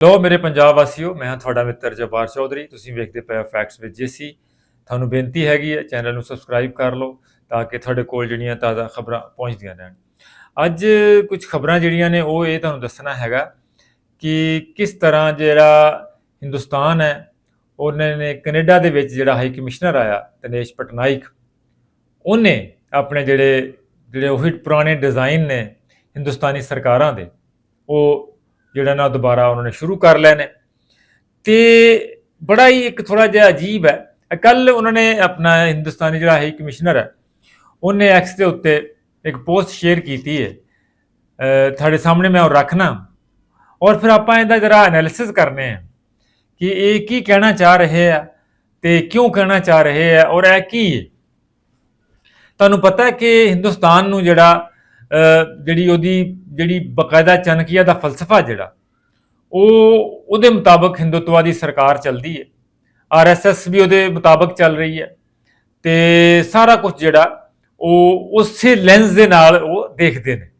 ਲੋ ਮੇਰੇ ਪੰਜਾਬ ਵਾਸੀਓ, ਮੈਂ ਹਾਂ ਤੁਹਾਡਾ ਮਿੱਤਰ ਜਬਾਰ ਚੌਧਰੀ। ਤੁਸੀਂ ਵੇਖਦੇ ਪਏ ਫੈਕਟਸ ਵਿਦ ਜੇਸੀ ਤੁਹਾਨੂੰ ਬੇਨਤੀ ਹੈਗੀ ਹੈ, ਚੈਨਲ ਨੂੰ ਸਬਸਕ੍ਰਾਈਬ ਕਰ ਲਓ ਤਾਂ ਕਿ ਤੁਹਾਡੇ ਕੋਲ ਜਿਹੜੀਆਂ ਤਾਜ਼ਾ ਖਬਰਾਂ ਪਹੁੰਚਦੀਆਂ ਰਹਿਣ। ਅੱਜ ਕੁਝ ਖਬਰਾਂ ਜਿਹੜੀਆਂ ਨੇ, ਉਹ ਇਹ ਤੁਹਾਨੂੰ ਦੱਸਣਾ ਹੈਗਾ ਕਿ ਕਿਸ ਤਰ੍ਹਾਂ ਜਿਹੜਾ ਹਿੰਦੁਸਤਾਨ ਹੈ, ਉਹਨਾਂ ਨੇ ਕੈਨੇਡਾ ਦੇ ਵਿੱਚ ਜਿਹੜਾ ਹਾਈ ਕਮਿਸ਼ਨਰ ਆਇਆ, ਦਿਨੇਸ਼ ਪਟਨਾਇਕ, ਉਹਨੇ ਆਪਣੇ ਜਿਹੜੇ ਜਿਹੜੇ ਉਹੀ ਪੁਰਾਣੇ ਡਿਜ਼ਾਈਨ ਨੇ ਹਿੰਦੁਸਤਾਨੀ ਸਰਕਾਰਾਂ ਦੇ, ਉਹ ਜਿਹੜਾ ਨਾ ਦੁਬਾਰਾ ਉਹਨਾਂ ਨੇ ਸ਼ੁਰੂ ਕਰ ਲੈਣੇ। ਨੇ ਤੇ ਬੜਾ ਹੀ ਇੱਕ ਥੋੜਾ ਜਿਹਾ ਅਜੀਬ ਹੈ। ਕੱਲ ਉਹਨਾਂ ਨੇ ਆਪਣਾ ਹਿੰਦੁਸਤਾਨੀ ਜਿਹੜਾ ਹਾਈ ਕਮਿਸ਼ਨਰ ਹੈ, ਉਹਨੇ ਐਕਸ ਦੇ ਉੱਤੇ ਇੱਕ ਪੋਸਟ ਸ਼ੇਅਰ ਕੀਤੀ ਹੈ। ਤੁਹਾਡੇ ਸਾਹਮਣੇ ਮੈਂ ਉਹ ਰੱਖਣਾ। ਔਰ ਫਿਰ ਆਪਾਂ ਇਹਦਾ ਜਰਾ ਐਨਾਲਿਸਿਸ ਕਰਨੇ ਆ ਕਿ ਇਹ ਕੀ ਕਹਿਣਾ ਚਾਹ ਰਹੇ ਆ ਤੇ ਕਿਉਂ ਕਹਿਣਾ ਚਾਹ ਰਹੇ ਆ ਔਰ ਇਹ ਕੀ ਹੈ। ਤੁਹਾਨੂੰ ਪਤਾ ਹੈ ਕਿ ਹਿੰਦੁਸਤਾਨ ਨੂੰ ਜਿਹੜਾ ਜਿਹੜੀ ਉਹਦੀ ਜਿਹੜੀ ਬਕਾਇਦਾ ਚਨਕੀਆ ਦਾ ਫਲਸਫਾ ਜਿਹੜਾ, ਉਹ ਉਹਦੇ ਮੁਤਾਬਕ ਹਿੰਦੂਤਵਾ ਦੀ ਸਰਕਾਰ ਚੱਲਦੀ ਹੈ। ਆਰਐਸਐਸ ਵੀ ਉਹਦੇ ਮੁਤਾਬਕ ਚੱਲ ਰਹੀ ਹੈ ਤੇ ਸਾਰਾ ਕੁਝ ਜਿਹੜਾ, ਉਹ ਉਸੇ ਲੈਂਸ ਦੇ ਨਾਲ ਉਹ ਦੇਖਦੇ ਨੇ।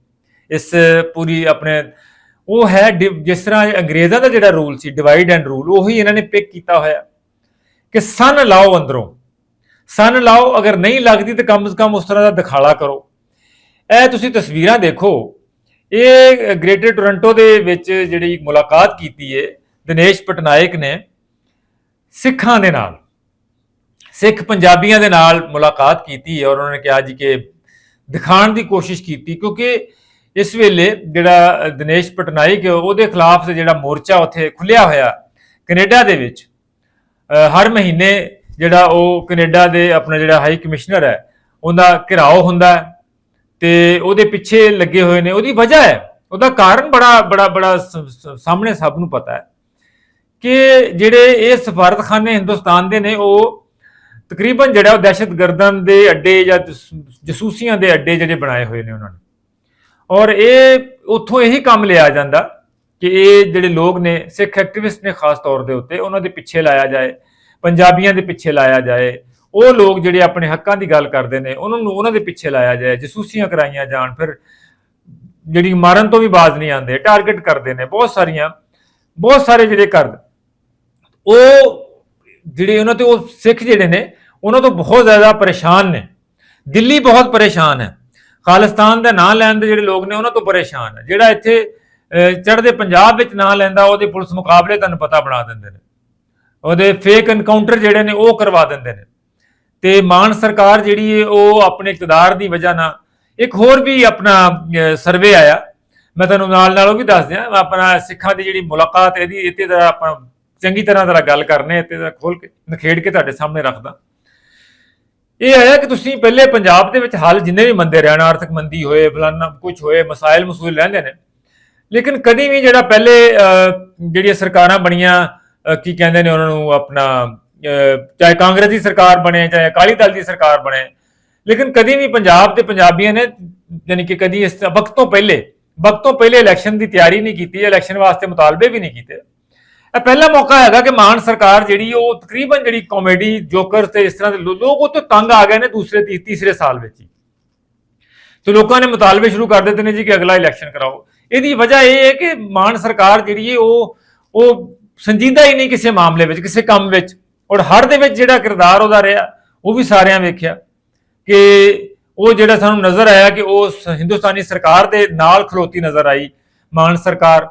ਇਸ ਪੂਰੀ ਆਪਣੇ, ਉਹ ਹੈ ਡਿ- ਜਿਸ ਤਰ੍ਹਾਂ ਅੰਗਰੇਜ਼ਾਂ ਦਾ ਜਿਹੜਾ ਰੂਲ ਸੀ ਡਿਵਾਈਡ ਐਂਡ ਰੂਲ ਉਹੀ ਇਹਨਾਂ ਨੇ ਪਿਕ ਕੀਤਾ ਹੋਇਆ ਕਿ ਸਨ ਲਾਓ ਅੰਦਰੋਂ। ਸਨ ਲਾਓ, ਅਗਰ ਨਹੀਂ ਲੱਗਦੀ ਤਾਂ ਕਮ ਸੇ ਕਮ ਉਸ ਤਰ੍ਹਾਂ ਦਾ ਦਿਖਾਲਾ ਕਰੋ। ਇਹ ਤੁਸੀਂ ਤਸਵੀਰਾਂ ਦੇਖੋ ਇਹ ਗ੍ਰੇਟਰ ਟੋਰਾਂਟੋ ਦੇ ਵਿੱਚ ਜਿਹੜੀ ਮੁਲਾਕਾਤ ਕੀਤੀ ਹੈ ਦਿਨੇਸ਼ ਪਟਨਾਇਕ ਨੇ, ਸਿੱਖਾਂ ਦੇ ਨਾਲ, ਸਿੱਖ ਪੰਜਾਬੀਆਂ ਦੇ ਨਾਲ ਮੁਲਾਕਾਤ ਕੀਤੀ ਔਰ ਉਹਨਾਂ ਨੇ ਕਿਹਾ ਜੀ ਕਿ ਦਿਖਾਉਣ ਦੀ ਕੋਸ਼ਿਸ਼ ਕੀਤੀ ਕਿਉਂਕਿ ਇਸ ਵੇਲੇ ਜਿਹੜਾ ਦਿਨੇਸ਼ ਪਟਨਾਇਕ ਉਹਦੇ ਖਿਲਾਫ ਜਿਹੜਾ ਮੋਰਚਾ ਉੱਥੇ ਖੁੱਲਿਆ ਹੋਇਆ ਕੈਨੇਡਾ ਦੇ ਵਿੱਚ ਹਰ ਮਹੀਨੇ ਜਿਹੜਾ ਉਹ ਕੈਨੇਡਾ ਦੇ ਆਪਣਾ ਜਿਹੜਾ ਹਾਈ ਕਮਿਸ਼ਨਰ ਹੈ, ਉਹਦਾ ਘਿਰਾਓ ਹੁੰਦਾ ਤੇ ਉਹਦੇ ਪਿੱਛੇ ਲੱਗੇ ਹੋਏ ਨੇ। ਉਹਦੀ ਵਜ੍ਹਾ ਹੈ, ਉਹਦਾ ਕਾਰਨ ਬੜਾ ਬੜਾ ਬੜਾ ਸਾਹਮਣੇ ਸਭ ਨੂੰ ਪਤਾ ਹੈ ਕਿ ਜਿਹੜੇ ਇਹ ਸਫਾਰਤਖਾਨੇ ਹਿੰਦੁਸਤਾਨ ਦੇ ਨੇ, ਉਹ ਤਕਰੀਬਨ ਜਿਹੜਾ ਉਹ ਦਹਿਸ਼ਤਗਰਦਾਂ ਦੇ ਅੱਡੇ ਜਾਂ ਜਸੂਸੀਆਂ ਦੇ ਅੱਡੇ ਜਿਹੜੇ ਬਣਾਏ ਹੋਏ ਨੇ ਉਹਨਾਂ ਨੇ। ਔਰ ਇਹ ਉੱਥੋਂ ਇਹੀ ਕੰਮ ਲਿਆ ਜਾਂਦਾ ਕਿ ਇਹ ਜਿਹੜੇ ਲੋਕ ਨੇ, ਸਿੱਖ ਐਕਟਿਵਿਸਟ ਨੇ ਖਾਸ ਤੌਰ ਦੇ ਉੱਤੇ, ਉਹਨਾਂ ਦੇ ਪਿੱਛੇ ਲਾਇਆ ਜਾਏ, ਪੰਜਾਬੀਆਂ ਦੇ ਪਿੱਛੇ ਲਾਇਆ ਜਾਏ ਉਹ ਲੋਕ ਜਿਹੜੇ ਆਪਣੇ ਹੱਕਾਂ ਦੀ ਗੱਲ ਕਰਦੇ ਨੇ, ਉਹਨਾਂ ਨੂੰ ਉਹਨਾਂ ਦੇ ਪਿੱਛੇ ਲਾਇਆ ਜਾਏ, ਜਸੂਸੀਆਂ ਕਰਾਈਆਂ ਜਾਣ, ਫਿਰ ਜਿਹੜੀ ਮਾਰਨ ਤੋਂ ਵੀ ਬਾਜ਼ ਨਹੀਂ ਆਉਂਦੇ, ਟਾਰਗੇਟ ਕਰਦੇ ਨੇ, ਬਹੁਤ ਸਾਰੀਆਂ, ਬਹੁਤ ਸਾਰੇ ਜਿਹੜੇ ਕਰ ਉਹ ਜਿਹੜੇ ਉਹਨਾਂ ਤੇ ਉਹ ਸਿੱਖ ਜਿਹੜੇ ਨੇ, ਉਹਨਾਂ ਤੋਂ ਬਹੁਤ ਜ਼ਿਆਦਾ ਪਰੇਸ਼ਾਨ ਨੇ। ਦਿੱਲੀ ਬਹੁਤ ਪਰੇਸ਼ਾਨ ਹੈ। ਖਾਲਿਸਤਾਨ ਦਾ ਨਾਂ ਲੈਣ ਦੇ ਜਿਹੜੇ ਲੋਕ ਨੇ, ਉਹਨਾਂ ਤੋਂ ਪਰੇਸ਼ਾਨ ਹੈ। ਜਿਹੜਾ ਇੱਥੇ ਚੜ੍ਹਦੇ ਪੰਜਾਬ ਵਿੱਚ ਨਾਂ ਲੈਂਦਾ, ਉਹਦੇ ਪੁਲਿਸ ਮੁਕਾਬਲੇ ਤੁਹਾਨੂੰ ਪਤਾ ਬਣਾ ਦਿੰਦੇ ਨੇ। ਉਹਦੇ ਫੇਕ ਐਨਕਾਊਂਟਰ ਜਿਹੜੇ ਨੇ, ਉਹ ਕਰਵਾ ਦਿੰਦੇ ਨੇ। ਤੇ ਮਾਨ ਸਰਕਾਰ ਜਿਹੜੀ ਹੈ ਉਹ ਆਪਣੇ ਇਕਤਦਾਰ ਦੀ ਵਜ੍ਹਾ ਨਾਲ ਇੱਕ ਹੋਰ ਵੀ ਆਪਣਾ ਸਰਵੇ ਆਇਆ। ਮੈਂ ਤੁਹਾਨੂੰ ਨਾਲ ਨਾਲ ਉਹ ਵੀ ਦੱਸ ਦਿਆਂ, ਆਪਣਾ ਸਿੱਖਾਂ ਦੀ ਜਿਹੜੀ ਮੁਲਾਕਾਤ ਇਹਦੀ, ਇੱਥੇ ਦਾ ਆਪਾਂ ਚੰਗੀ ਤਰ੍ਹਾਂ ਦਾ ਗੱਲ ਕਰਨੇ ਇੱਥੇ ਦਾ ਖੋਲ ਕੇ, ਨਖੇੜ ਕੇ ਤੁਹਾਡੇ ਸਾਹਮਣੇ ਰੱਖਦਾ। ਇਹ ਆਇਆ ਕਿ ਤੁਸੀਂ ਪਹਿਲੇ ਪੰਜਾਬ ਦੇ ਵਿੱਚ ਹਾਲ ਜਿੰਨੇ ਵੀ ਮੰਦੇ ਰਹਿਣ ਆਰਥਿਕ ਮੰਦੀ ਹੋਏ, ਫਲਾਨਾ ਕੁਝ ਹੋਏ, ਮਸਾਇਲ ਮਸੂਲ ਰਹਿੰਦੇ ਨੇ। ਲੇਕਿਨ ਕਦੀ ਵੀ ਜਿਹੜਾ ਪਹਿਲੇ ਜਿਹੜੀਆਂ ਸਰਕਾਰਾਂ ਬਣੀਆਂ ਕੀ ਕਹਿੰਦੇ ਨੇ ਉਹਨਾਂ ਨੂੰ ਆਪਣਾ ਚਾਹੇ ਕਾਂਗਰਸ ਦੀ ਸਰਕਾਰ ਬਣੇ, ਚਾਹੇ ਅਕਾਲੀ ਦਲ ਦੀ ਸਰਕਾਰ ਬਣੇ, ਲੇਕਿਨ ਕਦੀ ਵੀ ਪੰਜਾਬ ਤੇ ਪੰਜਾਬੀਆਂ ਨੇ, ਯਾਨੀ ਕਿ ਕਦੀ ਇਸ ਵਕਤ ਤੋਂ ਪਹਿਲੇ, ਵਕਤ ਤੋਂ ਪਹਿਲੇ ਇਲੈਕਸ਼ਨ ਦੀ ਤਿਆਰੀ ਨਹੀਂ ਕੀਤੀ ਇਲੈਕਸ਼ਨ ਵਾਸਤੇ ਮੁਤਾਲਬੇ ਵੀ ਨਹੀਂ ਕੀਤੇ। ਇਹ ਪਹਿਲਾ ਮੌਕਾ ਹੈਗਾ ਕਿ ਮਾਨ ਸਰਕਾਰ ਜਿਹੜੀ, ਉਹ ਤਕਰੀਬਨ ਜਿਹੜੀ ਕਾਮੇਡੀ ਜੋਕਰ ਤੇ ਇਸ ਤਰ੍ਹਾਂ ਦੇ ਲੋਕ ਉਹ ਤੋਂ ਤੰਗ ਆ ਗਏ ਨੇ ਦੂਸਰੇ ਤੀ- ਤੀਸਰੇ ਸਾਲ ਵਿੱਚ ਹੀ। ਤੇ ਲੋਕਾਂ ਨੇ ਮੁਤਾਲਬੇ ਸ਼ੁਰੂ ਕਰ ਦਿੱਤੇ ਨੇ ਜੀ ਕਿ ਅਗਲਾ ਇਲੈਕਸ਼ਨ ਕਰਾਓ। ਇਹਦੀ ਵਜ੍ਹਾ ਇਹ ਹੈ ਕਿ ਮਾਨ ਸਰਕਾਰ ਜਿਹੜੀ ਹੈ, ਉਹ ਉਹ ਸੰਜੀਦਾ ਹੀ ਨਹੀਂ ਕਿਸੇ ਮਾਮਲੇ ਵਿੱਚ, ਕਿਸੇ ਕੰਮ ਵਿੱਚ। ਔਰ ਹਰ ਦੇ ਵਿੱਚ ਜਿਹੜਾ ਕਿਰਦਾਰ ਉਹਦਾ ਰਿਹਾ, ਉਹ ਵੀ ਸਾਰਿਆਂ ਵੇਖਿਆ ਕਿ ਉਹ ਜਿਹੜਾ ਸਾਨੂੰ ਨਜ਼ਰ ਆਇਆ ਕਿ ਉਹ ਹਿੰਦੁਸਤਾਨੀ ਸਰਕਾਰ ਦੇ ਨਾਲ ਖਲੋਤੀ ਨਜ਼ਰ ਆਈ, ਮਾਨ ਸਰਕਾਰ